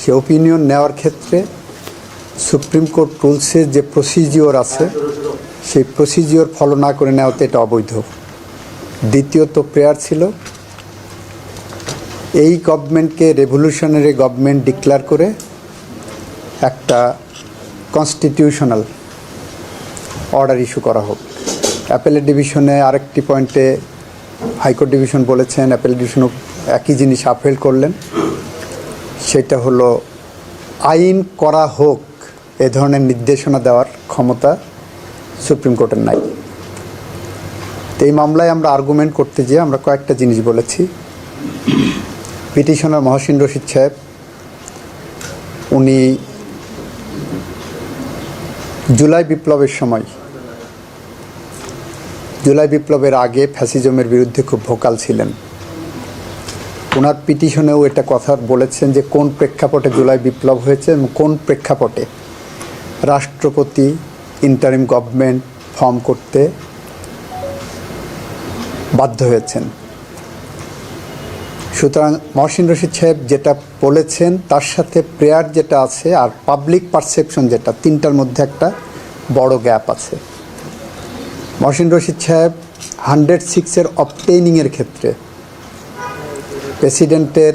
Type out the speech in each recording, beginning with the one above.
সে opinion নেওয়ার ক্ষেত্রে supreme court রুলসের যে প্রসিজিওর আছে, সেই প্রসিজিওর ফলো না করে নেওয়াতে এটা অবৈধ। দ্বিতীয়ত প্রেয়ার ছিল, এই গভর্নমেন্টকে রেভলিউশনারি গভর্নমেন্ট ডিক্লেয়ার করে একটা কনস্টিটিউশনাল অর্ডার ইস্যু করা হোক। অ্যাপেলের ডিভিশনে আরেকটি পয়েন্টে হাইকোর্ট ডিভিশন বলেছেন অ্যাপেল ডিভিশনও একই জিনিস আপহেল করলেন। সেটা হলো আইন করা হোক, এ ধরনের নির্দেশনা দেওয়ার ক্ষমতা সুপ্রিম কোর্টের নাই। তো এই মামলায় আমরা আর্গুমেন্ট করতে গিয়ে আমরা কয়েকটা জিনিস বলেছি। পিটিশনার মহসিন রশিদ সাহেব, উনি জুলাই বিপ্লবের সময়, জুলাই বিপ্লবের আগে ফ্যাসিজমের বিরুদ্ধে খুব ভোকাল ছিলেন। ওনার পিটিশনেও এটা কথা বলেছেন যে কোন প্রেক্ষাপটে জুলাই বিপ্লব হয়েছে এবং কোন প্রেক্ষাপটে রাষ্ট্রপতি ইন্টারিম গভর্নমেন্ট ফর্ম করতে বাধ্য হয়েছেন। সুতরাং মহসিন রশিদ সাহেব যেটা বলেছেন, তার সাথে প্রেয়ার যেটা আছে আর পাবলিক পারসেপশন যেটা, তিনটার মধ্যে একটা বড় গ্যাপ আছে। মহসিন রশিদ সাহেব হান্ড্রেড সিক্সের অপটেইনিংয়ের ক্ষেত্রে প্রেসিডেন্টের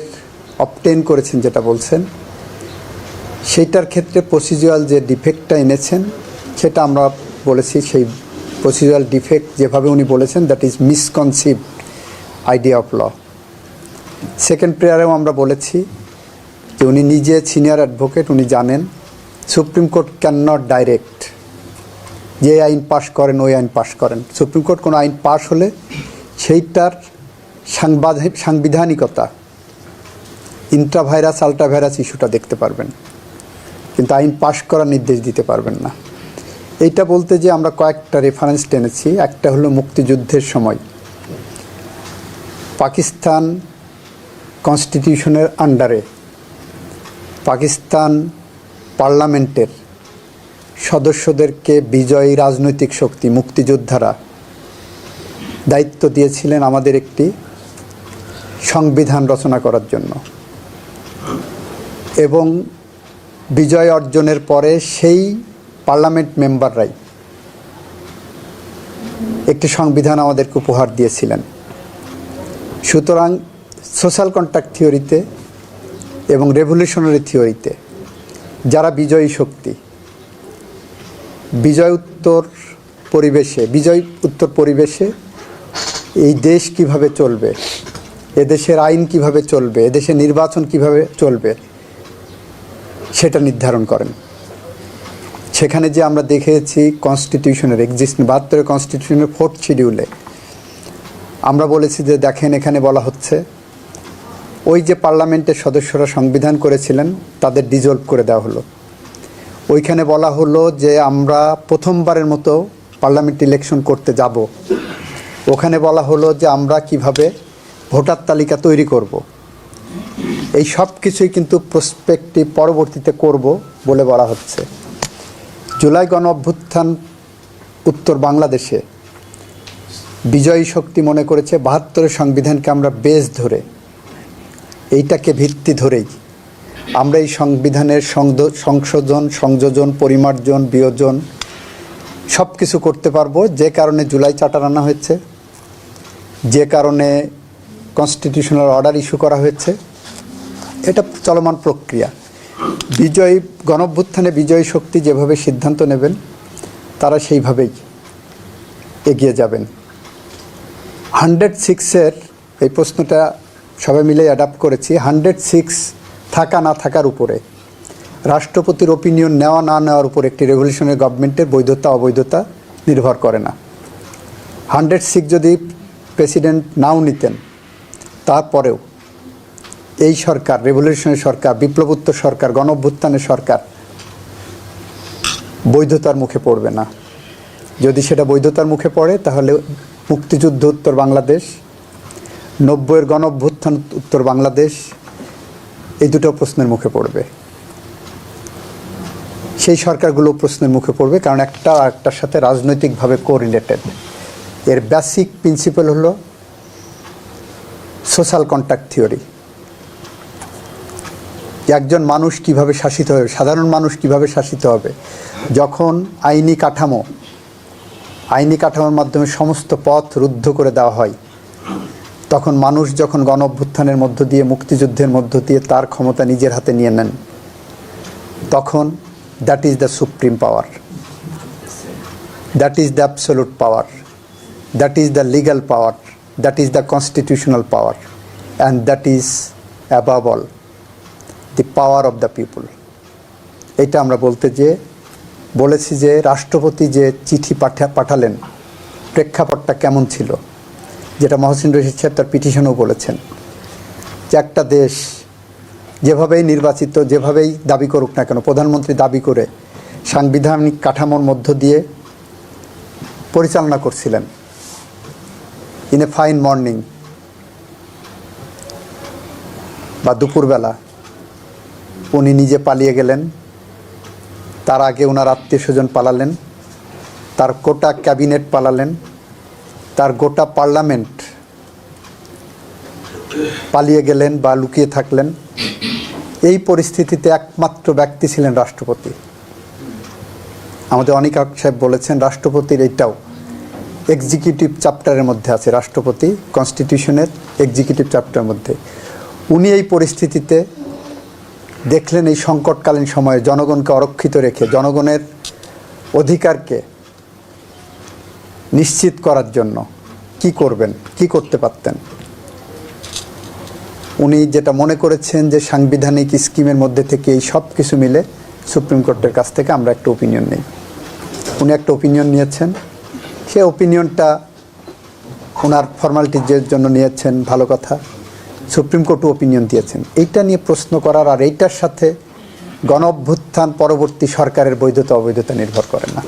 অপটেন করেছেন যেটা বলছেন, সেইটার ক্ষেত্রে প্রসিজুয়াল যে ডিফেক্টটা এনেছেন, সেটা আমরা বলেছি সেই প্রসিজুয়াল ডিফেক্ট যেভাবে উনি বলেছেন that is misconceive idea of law second প্রেয়ারেও আমরা বলেছি যে উনি নিজে সিনিয়র অ্যাডভোকেট উনি জানেন Supreme Court can not direct যে আইন পাশ করেন, ওই আইন পাশ করেন। সুপ্রিম কোর্ট কোনো আইন পাশ হলে সেইটার সাংবাদিক সাংবিধানিকতা। ইন্ট্রাভাইরাস আলট্রাভাইরাস ইস্যুটা দেখতে পারবেন। কিন্তু আইন পাশ করার নির্দেশ দিতে পারবেন না। এইটা বলতে যে আমরা কয়েকটা রেফারেন্স টেনেছি। একটা হলো মুক্তিযুদ্ধের সময়। পাকিস্তান কনস্টিটিউশনের আন্ডারে পাকিস্তান পার্লামেন্টের সদস্যদেরকে বিজয়ী রাজনৈতিক শক্তি, মুক্তিযোদ্ধারা দায়িত্ব দিয়েছিলেন আমাদের একটি সংবিধান রচনা করার জন্য। এবং বিজয় অর্জনের পরে সেই পার্লামেন্ট মেম্বাররাই একটি সংবিধান আমাদেরকে উপহার দিয়েছিলেন। সুতরাং সোশ্যাল কন্ট্যাক্ট থিওরিতে এবং রেভলিউশনারি থিওরিতে যারা বিজয়ী শক্তি, বিজয় উত্তর পরিবেশে, বিজয় উত্তর পরিবেশে এই দেশ কীভাবে চলবে এদেশের আইন কীভাবে চলবে এদেশে নির্বাচন কীভাবে চলবে, সেটা নির্ধারণ করেন। সেখানে যে আমরা দেখেছি কনস্টিটিউশনের এক্সিস্ট বাহাত্তরের কনস্টিটিউশনের ফোর্থ শিডিউলে আমরা বলেছি যে দেখেন এখানে বলা হচ্ছে, ওই যে পার্লামেন্টের সদস্যরা সংবিধান করেছিলেন, তাদের ডিজলভ করে দেওয়া হলো। ওইখানে বলা হলো যে আমরা প্রথমবারের মতো পার্লামেন্ট ইলেকশন করতে যাব। ওখানে বলা হলো যে আমরা কীভাবে ভোটার তালিকা তৈরি করব। এই সব কিছুই কিন্তু প্রসপেক্টিভ পরবর্তীতে করব বলে বলা হচ্ছে। জুলাই গণ অভ্যুত্থান উত্তর বাংলাদেশে বিজয়ী শক্তি মনে করেছে বাহাত্তরের সংবিধানকে আমরা বেশ ধরে। এইটাকে ভিত্তি ধরেই আমরা এই সংবিধানের সংশোধন, সংযোজন, পরিমার্জন, বিয়োজন সব কিছু করতে পারব। যে কারণে জুলাই চার্টার আনা হয়েছে, যে কারণে কনস্টিটিউশনাল অর্ডার ইস্যু করা হয়েছে। এটা চলমান প্রক্রিয়া। বিজয়ী, গণভ্যুত্থানে বিজয়ী শক্তি যেভাবে সিদ্ধান্ত নেবেন, তারা সেইভাবেই এগিয়ে যাবেন। হান্ড্রেড সিক্সের এই প্রশ্নটা সবাই মিলে অ্যাডাপ্ট করেছি। হান্ড্রেড সিক্স থাকা না থাকার উপরে, রাষ্ট্রপতির ওপিনিয়ন নেওয়া না নেওয়ার উপর একটি রেভলিউশনারি গভর্নমেন্টের বৈধতা, অবৈধতা নির্ভর করে না। হান্ড্রেড সিক্স যদি প্রেসিডেন্ট নাও নিতেন তারপরেও এই সরকার রেভলিউশনারি সরকার বিপ্লবোত্তর সরকার গণঅভ্যুত্থানের সরকার বৈধতার মুখে পড়বে না। যদি সেটা বৈধতার মুখে পড়ে, তাহলে মুক্তিযুদ্ধ উত্তর বাংলাদেশ, নব্বইয়ের গণঅভ্যুত্থান উত্তর বাংলাদেশ, এই দুটো প্রশ্নের মুখে পড়বে। সেই সরকারগুলো প্রশ্নের মুখে পড়বে, কারণ একটা একটার সাথে রাজনৈতিকভাবে কোরিলেটেড এর বেসিক প্রিন্সিপাল হলো সোশ্যাল কন্ট্যাক্ট থিওরি। একজন মানুষ কীভাবে শাসিত হবে, সাধারণ মানুষ কীভাবে শাসিত হবে, যখন আইনি কাঠামো, আইনি কাঠামোর মাধ্যমে সমস্ত পথ রুদ্ধ করে দেওয়া হয়, তখন মানুষ যখন গণ অভ্যুত্থানের মধ্য দিয়ে, মুক্তিযুদ্ধের মধ্য দিয়ে তার ক্ষমতা নিজের হাতে নিয়ে নেন, তখন that is the supreme power that is the absolute power that is the legal power that is the constitutional power and that is above all the power of the people এটা আমরা বলতে যে, বলেছি যে, রাষ্ট্রপতি যে চিঠি পাঠা, পাঠালেন, প্রেক্ষাপটটা কেমন ছিল? যেটা মহসিন রশিদ সাহেব তার পিটিশনেও বলেছেন যে, একটা দেশ যেভাবেই নির্বাচিত, যেভাবেই দাবি করুক না কেন, প্রধানমন্ত্রী দাবি করে সাংবিধানিক কাঠামোর মধ্য দিয়ে পরিচালনা করছিলেন। ইন এ ফাইন মর্নিং বা দুপুরবেলা উনি নিজে পালিয়ে গেলেন। তার আগে ওনার আত্মীয় স্বজন পালালেন। তার গোটা ক্যাবিনেট পালালেন। তার গোটা পার্লামেন্ট পালিয়ে গেলেন বা লুকিয়ে থাকলেন। এই পরিস্থিতিতে একমাত্র ব্যক্তি ছিলেন রাষ্ট্রপতি। আমাদের অনেক সাহেব বলেছেন, রাষ্ট্রপতির এইটাও এক্সিকিউটিভ চ্যাপ্টারের মধ্যে আছে, রাষ্ট্রপতি কনস্টিটিউশনের এক্সিকিউটিভ চ্যাপ্টারের মধ্যে। উনি এই পরিস্থিতিতে দেখলেন এই সংকটকালীন সময়ে জনগণকে অরক্ষিত রেখে, জনগণের অধিকারকে নিশ্চিত করার জন্য কি করবেন, কি করতে পারতেন? উনি যেটা মনে করেছেন যে সাংবিধানিক স্কিমের মধ্যে থেকে এই সব কিছু মিলে সুপ্রিম কোর্টের কাছ থেকে আমরা একটা ওপিনিয়ন নিই। উনি একটা ওপিনিয়ন নিয়েছেন। সে ওপিনিয়নটা ওনার ফর্মালিটিজের জন্য নিয়েছেন, ভালো কথা। সুপ্রিম কোর্টও ওপিনিয়ন দিয়েছেন। এইটা নিয়ে প্রশ্ন করার আর এইটার সাথে গণ অভ্যুত্থান পরবর্তী সরকারের বৈধতা, অবৈধতা নির্ভর করে না।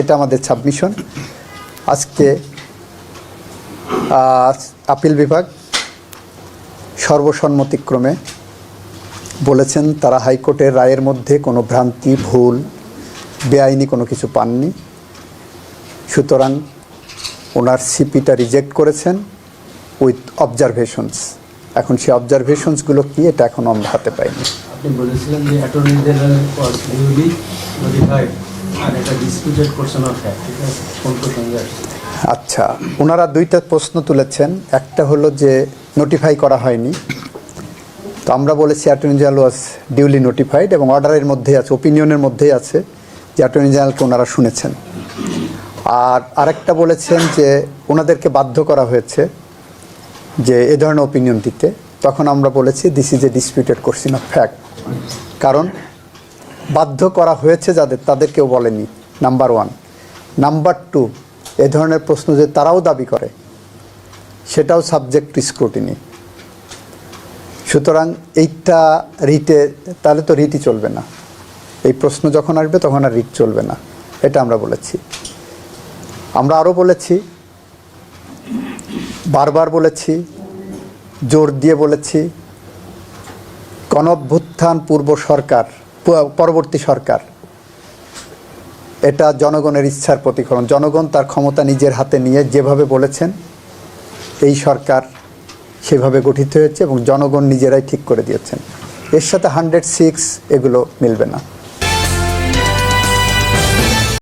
এটা আমাদের সাবমিশন আজকে আপিল বিভাগ সর্বসম্মতিক্রমে বলেছেন, তারা হাইকোর্টের রায়ের মধ্যে কোনো ভ্রান্তি, ভুল, বেআইনি কোনো কিছু পাননি। সুতরাং ওনার সিপিটা রিজেক্ট করেছেন উইথ অবজারভেশনস এখন সেই অবজারভেশনসগুলো কি এটা এখন আমরা হাতে পাইনি। আপনি বলেছিলেন যে attorney general was newly notified আর এটা ডিসপিউটেড কোশ্চেন অফ ফ্যাক্ট ঠিক আছে? কোন প্রসঙ্গে আচ্ছা ওনারা দুইটা প্রশ্ন তুলেছেন। একটা হলো যে নোটিফাই করা হয়নি। তো আমরা বলেছি attorney general was duly notified এবং অর্ডারের মধ্যেই আছে ওপিনিয়নের মধ্যেই আছে যে অ্যাটর্নি জেনারেলকে ওনারা শুনেছেন। আর আরেকটা বলেছেন যে ওনাদেরকে বাধ্য করা হয়েছে যে এ ধরনের ওপিনিয়ন দিতে। তখন আমরা বলেছি this is a disputed question of fact কারণ বাধ্য করা হয়েছে যাদের, তাদের কেউ বলেনি নাম্বার ওয়ান নাম্বার টু এ ধরনের প্রশ্ন যে তারাও দাবি করে, সেটাও সাবজেক্ট টু স্ক্রুটিনি সুতরাং এইটা রিটে, তাহলে তো রিটই চলবে না। এই প্রশ্ন যখন আসবে, তখন আর রিট চলবে না। এটা আমরা বলেছি। আমরা আরও বলেছি, বারবার বলেছি, জোর দিয়ে বলেছি গণঅভ্যুত্থান পূর্ব সরকার পরবর্তী সরকার, এটা জনগণের ইচ্ছার প্রতিফলন। জনগণ তার ক্ষমতা নিজের হাতে নিয়ে যেভাবে বলেছেন, এই সরকার সেভাবে গঠিত হয়েছে এবং জনগণ নিজেরাই ঠিক করে দিয়েছেন। এর সাথে হান্ড্রেড সিক্স এগুলো মিলবে না।